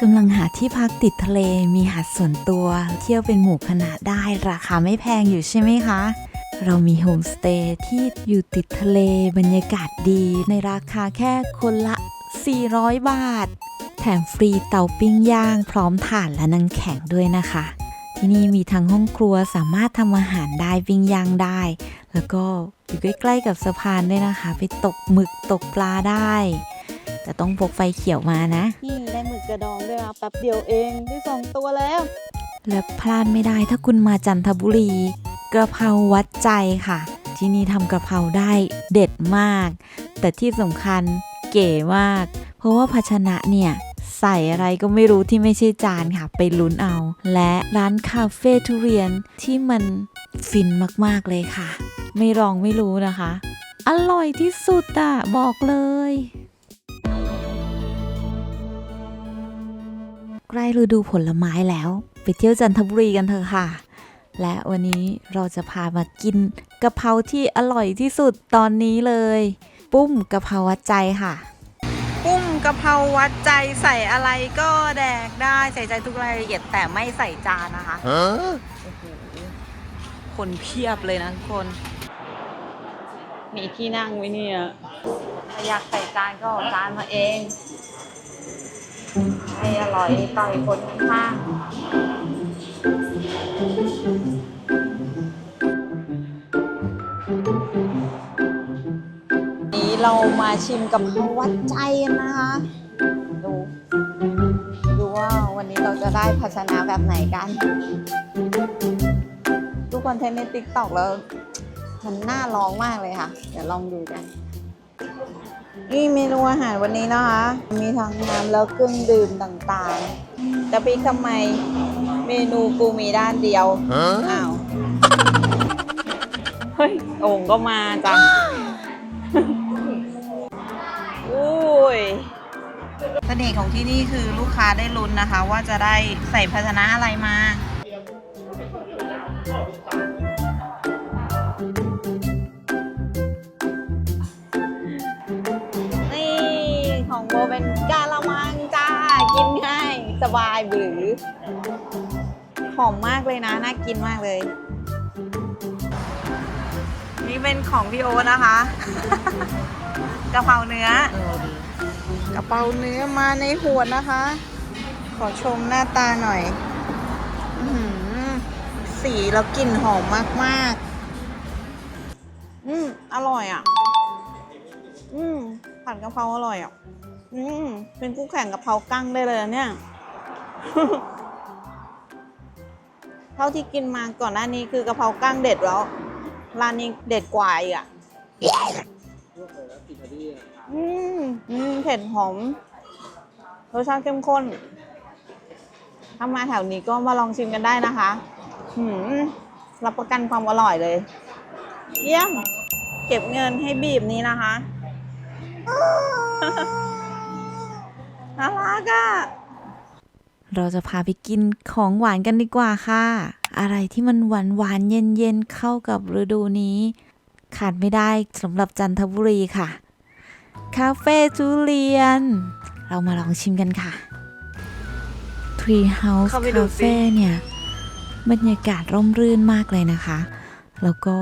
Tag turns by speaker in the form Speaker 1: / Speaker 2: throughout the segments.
Speaker 1: กำลังหาที่พักติดทะเลมีหาดส่วนตัว เที่ยวเป็นหมู่คณะได้ราคาไม่แพงอยู่ใช่ไหมคะ เรามีโฮมสเตย์ที่อยู่ติดทะเลบรรยากาศดี ในราคาแค่คนละ 400 บาท แถมฟรีเตาปิ้งย่าง พร้อมถ่านและนังแข็งด้วยนะคะ ที่นี่มีทั้งห้องครัวสามารถทำอาหารได้ปิ้งย่างได้ แล้วก็อยู่ใกล้ๆกับสะพานด้วยนะคะ ไปตกหมึกตกปลาได้ แต่ต้องพกไฟเขียวมานะ
Speaker 2: นี่ได้หมึ กระดองด้วยนะแป๊บเดียวเองได้สองตัวแล้ว
Speaker 1: และพลาดไม่ได้ถ้าคุณมาจันทบุรี กระเพราวัดใจค่ะ ที่นี่ทำกระเพราได้เด็ดมาก แต่ที่สำคัญเก๋มาก เพราะว่าภาชนะเนี่ยใส่อะไรก็ไม่รู้ที่ไม่ใช่จานค่ะ ไปลุ้นเอา และร้านคาเฟ่ทุเรียนที่มันฟินมากๆเลยค่ะ ไม่ลองไม่รู้นะคะ อร่อยที่สุดอะบอกเลย ใกล้ฤดูผลไม้แล้ว ไปเที่ยวจันทบุรีกันเถอะค่ะ และวันนี้เราจะพามากินกะเพราที่อร่อยที่สุดตอนนี้เลย ปุ้มกะเพราวัดใจค่ะ ปุ้มกะเพราวัดใจใส่อะไรก็แดกได้ใส่ใจทุกรายละเอียดแต่ไม่ใส่จานนะคะ
Speaker 3: Huh?
Speaker 1: คนเพียบเลยนะทุกคน
Speaker 2: มีที่นั่งไว้เนี่ย
Speaker 1: ถ้าอยากใส่จานก็เอาจานมาเอง ให้อร่อยต่อยคนข้างนี้เรามาชิมกับวัดใจนะคะ ดู ดูว่าวันนี้เราจะได้ภาชนะแบบไหนกัน ทุกคนเทนในติ๊กต็อกแล้ว มันน่าลองมากเลยค่ะ เดี๋ยวลองดูกัน นี่เมนูอาหารวันนี้นะคะ มีทั้งน้ำแล้วเครื่องดื่มต่างๆแต่พี่ทำไมเมนูกูมีด้านเดียว
Speaker 3: Huh?
Speaker 1: อ้าว เฮ้ยโอ่งก็มาจ้ะอุ้ยเสน่ห์ของที่นี่คือลูกค้าได้ลุ้นนะคะ ว่าจะได้ใส่ภาชนะอะไรมา ง่ายสบายบือหอมมากเลยนะ น่ากินมากเลย นี่เป็นของพี่โอตนะคะกะเพราเนื้อกะเพราเนื้อมาในขวดนะคะ ขอชมหน้าตาหน่อยอื้อหือสีแล้วกลิ่นหอมมากๆ อืมอร่อยอะ อืมผัดกะเพราอร่อยอะ อืมเป็นคู่แข่งกะเพรากั้งได้เลยอะเนี่ย เท่าที่กินมาก่อนหน้านี้คือกะเพรากั้งเด็ดแล้ว ร้านนี้เด็ดกว่าอีกอะอืมอืมเผ็ดหอมรสชาติเข้มข้น ถ้ามาแถวนี้ก็มาลองชิมกันได้นะคะหืมรับประกันความอร่อยเลย เยี่ยม เก็บเงินให้บีบนี้นะคะน่ารักอะ เราจะพาไปกินของหวานกันดีกว่าค่ะ อะไรที่มันหวานหวานๆเย็นเย็นๆเข้ากับฤดูนี้ ขาดไม่ได้สำหรับจันทบุรีค่ะ คาเฟ่ทุเรียน เรามาลองชิมกันค่ะ Tree House
Speaker 2: เข้าไปดูสิ
Speaker 1: Cafe เนี่ย บรรยากาศร่มรื่นมากเลยนะคะ แล้วก็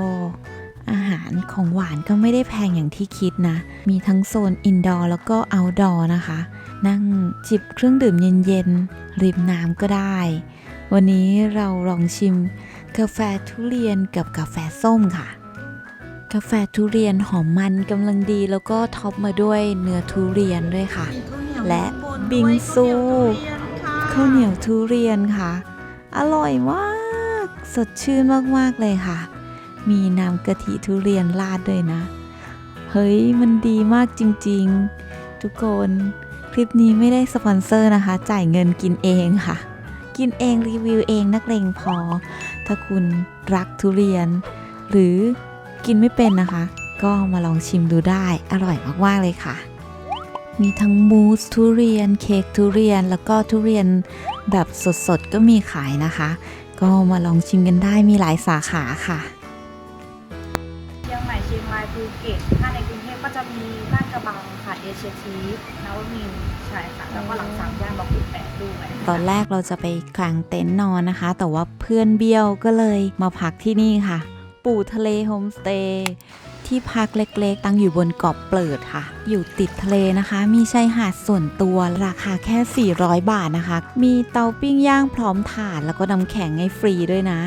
Speaker 1: อาหารของหวานก็ไม่ได้แพงอย่างที่คิดนะ มีทั้งโซนอินดอร์แล้วก็เอาท์ดอร์นะคะ นั่งจิบเครื่องดื่มเย็นๆริมน้ำก็ได้ วันนี้เราลองชิมกาแฟทุเรียนกับกาแฟส้มค่ะ กาแฟทุเรียนหอมมันกำลังดีแล้วก็ท็อปมาด้วยเนื้อทุเรียนด้วยค่ะ และบิงซูข้าวเหนียวทุเรียนค่ะ อร่อยมาก สดชื่นมากๆเลยค่ะ มีน้ำกะทิทุเรียนราดด้วยนะ เฮ้ยมันดีมากจริงๆ ทุกคน ลิปนี้ไม่ได้สปอนเซอร์นะคะ จ่ายเงินกินเองค่ะ กินเองรีวิวเองนักเลงพอ ถ้าคุณรักทุเรียน หรือกินไม่เป็นนะคะ ก็มาลองชิมดูได้อร่อยมากๆเลยค่ะ มีทั้งมูสทุเรียน เค้กทุเรียนแล้วก็ทุเรียนแบบสดๆก็มีขายนะคะ ก็มาลองชิมกันได้มีหลายสาขาค่ะ
Speaker 4: เชียงใหม่เชียงรายภูเก็ตถ้าในกรุงเทพก็จะมีลา กระบังค่ะเอเชียทีนวมินใช่ค่ะ แล้วก็หลังสามย่านบล็อกสิบแปดด้วย
Speaker 1: ตอนแรกเราจะไปกางเต็นท์นอนนะคะ แต่ว่าเพื่อนเบี้ยวก็เลยมาพักที่นี่ค่ะ ปู่ทะเลโฮมสเตย์ที่พักเล็กๆ ตั้งอยู่บนเกาะเปิดค่ะ อยู่ติดทะเลนะคะ มีชายหาดส่วนตัวราคาแค่ 400 บาทนะคะ มีเตาปิ้งย่างพร้อมถ่านแล้วก็น้ำแข็งให้ฟรีด้วยนะ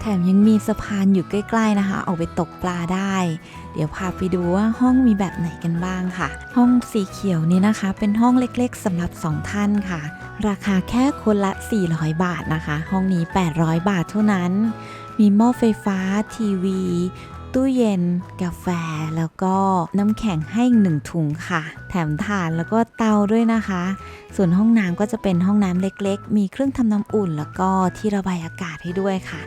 Speaker 1: แถมยังมีสะพานอยู่ใกล้ ๆนะคะ เอาไปตกปลาได้ เดี๋ยวพาไปดูว่าห้องมีแบบไหนกันบ้างค่ะ ห้องสีเขียวนี้นะคะ เป็นห้องเล็กๆสำหรับ 2 ท่านค่ะ ราคาแค่คนละ 400 บาทนะคะ ห้องนี้ 800 บาทเท่านั้น มีหม้อไฟฟ้า ทีวี ตู้เย็น กาแฟ แล้วก็น้ำแข็งให้หนึ่งถุงค่ะ แถมถ่านแล้วก็เตาด้วยนะคะส่วนห้องน้ำก็จะเป็นห้องน้ำเล็กๆ มีเครื่องทำน้ำอุ่น แล้วก็ที่ระบายอากาศให้ด้วยค่ะ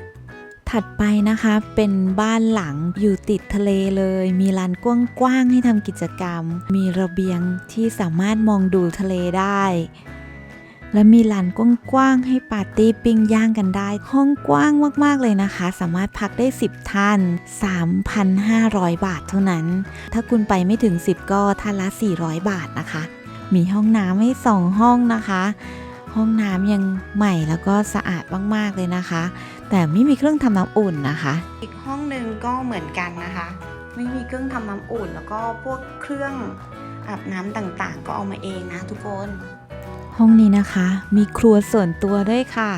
Speaker 1: ถัดไปนะคะเป็นบ้านหลังอยู่ติดทะเลเลย มีลานกว้างๆให้ทำกิจกรรม มีระเบียงที่สามารถมองดูทะเลได้ และมีลานกว้างๆให้ปาร์ตี้ปิ้งย่างกันได้ ห้องกว้างมากๆเลยนะคะ สามารถพักได้ 10 ท่าน 3,500 บาทเท่านั้น ถ้าคุณไปไม่ถึง 10 ก็ท่านละ 400 บาทนะคะ มีห้องน้ำให้ 2 ห้องนะคะ ห้องน้ำยังใหม่แล้วก็สะอาดมากๆเลยนะคะ แต่ไม่มีเครื่องทำน้ำอุ่นนะคะ อีกห้องหนึ่งก็เหมือนกันนะคะ ไม่มีเครื่องทำน้ำอุ่น แล้วก็พวกเครื่องอาบน้ำต่างๆ ก็เอามาเองนะทุกคน ห้องนี้นะคะ มีครัวส่วนตัวด้วยค่ะ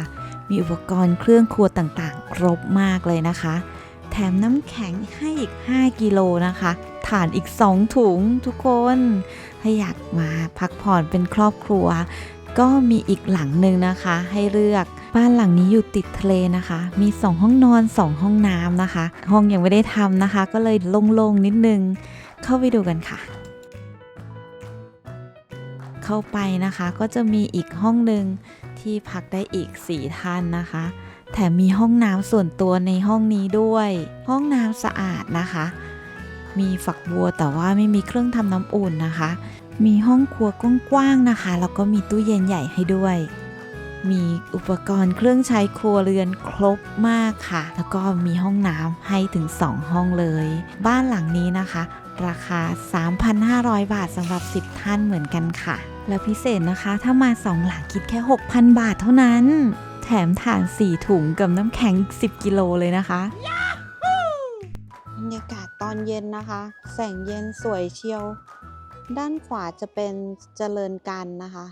Speaker 1: มีอุปกรณ์เครื่องครัวต่างๆ ครบมากเลยนะคะ แถมน้ำแข็งให้อีก 5 กิโลนะคะถ่านอีก 2 ถุงทุกคน ถ้าอยากมาพักผ่อนเป็นครอบครัว ก็มีอีกหลังหนึ่งนะคะ ให้เลือกบ้านหลังนี้อยู่ติดทะเลนะคะ มี 2 ห้องนอน 2 ห้องน้ำนะคะ ห้องยังไม่ได้ทำนะคะ ก็เลยโล่งๆนิดนึง เข้าไปดูกันค่ะ เข้าไปนะคะก็จะมีอีกห้องหนึ่งที่พักได้อีก 4 ท่านนะคะ แถมมีห้องน้ำส่วนตัวในห้องนี้ด้วย ห้องน้ำสะอาดนะคะ มีฝักบัวแต่ว่าไม่มีเครื่องทำน้ำอุ่นนะคะ มีห้องครัวกว้างๆนะคะ แล้วก็มีตู้เย็นใหญ่ให้ด้วย มีอุปกรณ์เครื่องใช้ครัวเรือนครบมากค่ะ แล้วก็มีห้องน้ำให้ถึง 2 ห้องเลย บ้านหลังนี้นะคะ ราคา 3,500 บาทสำหรับ 10 ท่านเหมือนกันค่ะ และพิเศษนะคะถ้ามา 2 หลังคิดแค่ 6,000 บาทเท่านั้น แถมถ่าน 4 ถุงกับน้ำแข็งอีก 10 กิโลเลยนะคะบรรยากาศตอนเย็นนะคะ แสงเย็นสวยเชียว ด้านขวาจะเป็นเจริญกันนะคะ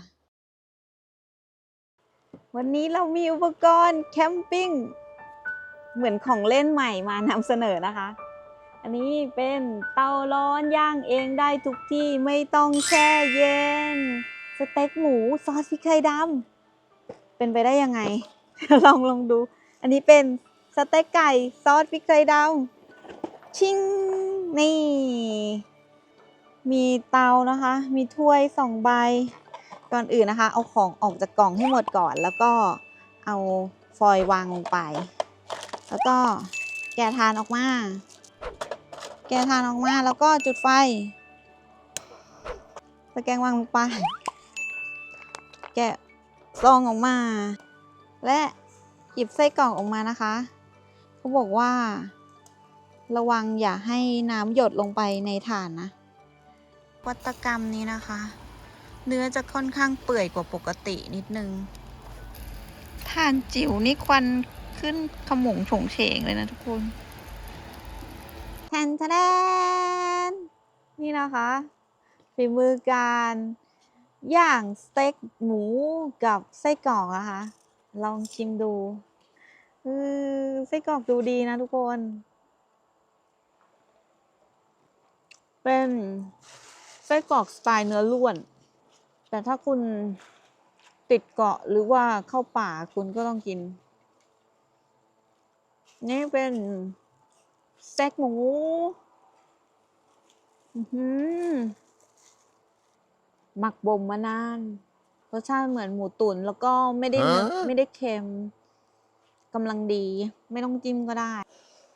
Speaker 1: วันนี้เรามีอุปกรณ์แคมปิ้งเหมือนของเล่นใหม่มานำเสนอนะคะ อันนี้เป็นเตาร้อนย่างเองได้ทุกที่ไม่ต้องแช่เย็น สเต็กหมูซอสพริกไทยดำเป็นไปได้ยังไง ลองลองดู อันนี้เป็นสเต็กไก่ซอสพริกไทยดำชิงนี่ มีเตานะคะ มีถ้วยสองใบ ก่อนอื่นนะคะ เอาของออกจากกล่องให้หมดก่อน แล้วก็เอาฟอยล์วางลงไป แล้วก็แกะทานออกมา แกะทานออกมา แล้วก็จุดไฟตะแกรงวางลงไป แกะซองออกมา และหยิบไส้กรอกออกมานะคะเขาบอกว่า ระวังอย่าให้น้ำหยดลงไปในถ่านนะ วัตกรรมนี้นะคะ เนื้อจะค่อนข้างเปื่อยกว่าปกตินิดนึงถ่านจิ๋วนี่ควันขึ้นขมงฉงเฉงเลยนะทุกคนแทนทะแดนนี่นะคะฝีมือการย่างสเต็กหมูกับไส้กรอกนะคะ ลองชิมดูไส้กรอกดูดีนะทุกคน เป็น ไส้กรอกสไตล์เนื้อล้วน แต่ถ้าคุณติดเกาะหรือว่าเข้าป่าคุณก็ต้องกิน นี่เป็นสเต็กหมูอื้อหือหมักบ่มมานานรสชาติเหมือนหมูตุ๋นแล้วก็ไม่ได้เนื้อไม่ได้เค็มกำลังดี ไม่ต้องจิ้มก็ได้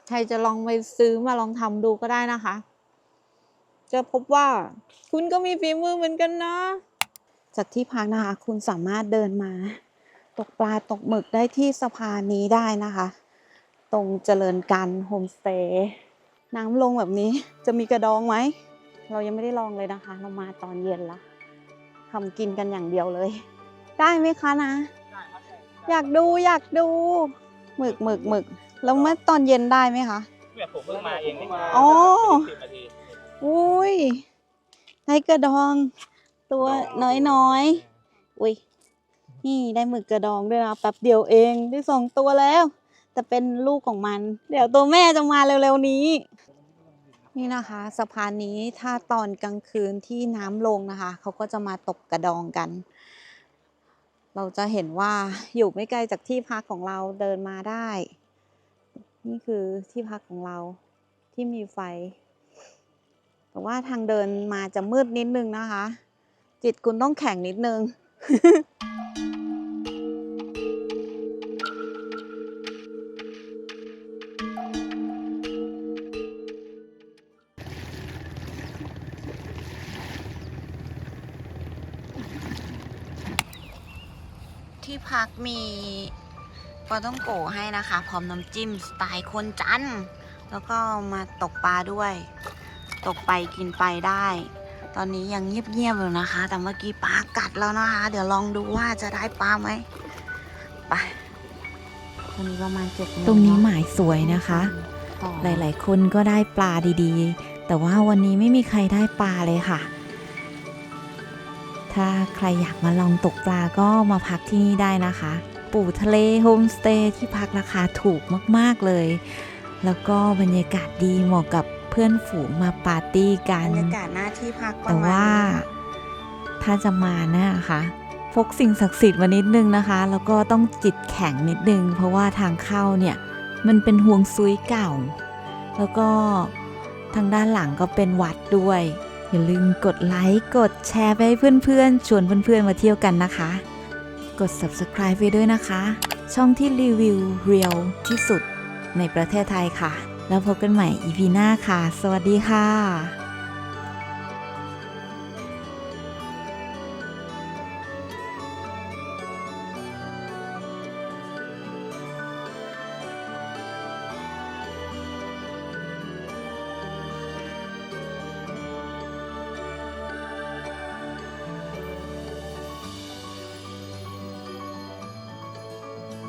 Speaker 1: ใครจะลองไปซื้อมาลองทำดูก็ได้นะคะ จะพบว่า คุณก็มีฝีมือเหมือนกันนะ จากที่พักนะคะ คุณสามารถเดินมา ตกปลาตกหมึกได้ที่สะพานนี้ได้นะคะ ตรงเจริญกันโฮมสเตย์น้ำลงแบบนี้จะมีกระดองไหม เรายังไม่ได้ลองเลยนะคะ เรามาตอนเย็นละทำกินกันอย่างเดียวเลย
Speaker 2: ได้ไหมคะนะ อยากดูอยากดูหมึกหมึกหมึกแล้วเมื่อตอนเย็นได้ไหมคะ
Speaker 3: เนี่ยผมเพิ่งมาเองไม่มา
Speaker 2: อ๋อ
Speaker 3: สิบนาที
Speaker 2: อุ้ยได้กระดอง ตัวน้อยน้อยๆอุ้ยนี่ได้หมึกกระดองด้วยนะแป๊บเดียวเองได้สองตัวแล้ว แต่เป็นลูกของมัน เดี๋ยวตัวแม่จะมาเร็วๆนี้ นี่นะคะสะพานนี้ถ้าตอนกลางคืนที่น้ำลงนะคะเขาก็จะมาตกกระดองกัน เราจะเห็นว่าอยู่ไม่ไกลจากที่พักของเราเดินมาได้ นี่คือที่พักของเราที่มีไฟ แต่ว่าทางเดินมาจะมืดนิดนึงนะคะ จิตคุณต้องแข็งนิดนึง ที่พักมีปลาต้องโกให้นะคะ พร้อมน้ำจิ้มสไตล์คนจันทร์แล้วก็มาตกปลาด้วย ตกไปกินไปได้ ตอนนี้ยังเงียบๆอยู่นะคะ แต่เมื่อกี้ปลากัดแล้วนะคะ เดี๋ยวลองดูว่าจะได้ปลาไหมไปตอนนี้ประมาณเจ็ดโมง
Speaker 1: ตรงนี้
Speaker 2: เอะ
Speaker 1: หมายสวยนะคะ
Speaker 2: ต่อ
Speaker 1: หลายๆ คนก็ได้ปลาดีๆ แต่ว่าวันนี้ไม่มีใครได้ปลาเลยค่ะ ถ้าใครอยากมาลองตกปลาก็มาพักที่นี่ได้นะคะ ปู่ทะเลโฮมสเตย์ที่พักราคาถูกมากๆเลย แล้วก็บรรยากาศดีเหมาะกับเพื่อนฝูงมาปาร์ตี้กับน
Speaker 2: รรยากาศหน้าที่พักประ
Speaker 1: แต่
Speaker 2: มาณ
Speaker 1: ว่า
Speaker 2: นี้
Speaker 1: ถ้าจะมานะคะพกสิ่งศักดิ์สิทธิ์มานิดนึงนะคะ แล้วก็ต้องจิตแข็งนิดนึง เพราะว่าทางเข้าเนี่ยมันเป็นห่วงซุยเก่า แล้วก็ทางด้านหลังก็เป็นวัดด้วย อย่าลืมกดไลค์กดแชร์ไปให้เพื่อนๆ ชวนเพื่อนๆมาเที่ยวกันนะคะ กด subscribe ไปด้วยนะคะ ช่องที่รีวิวเรียลที่สุดในประเทศไทยค่ะ แล้วพบกันใหม่ EP หน้าค่ะ สวัสดีค่ะ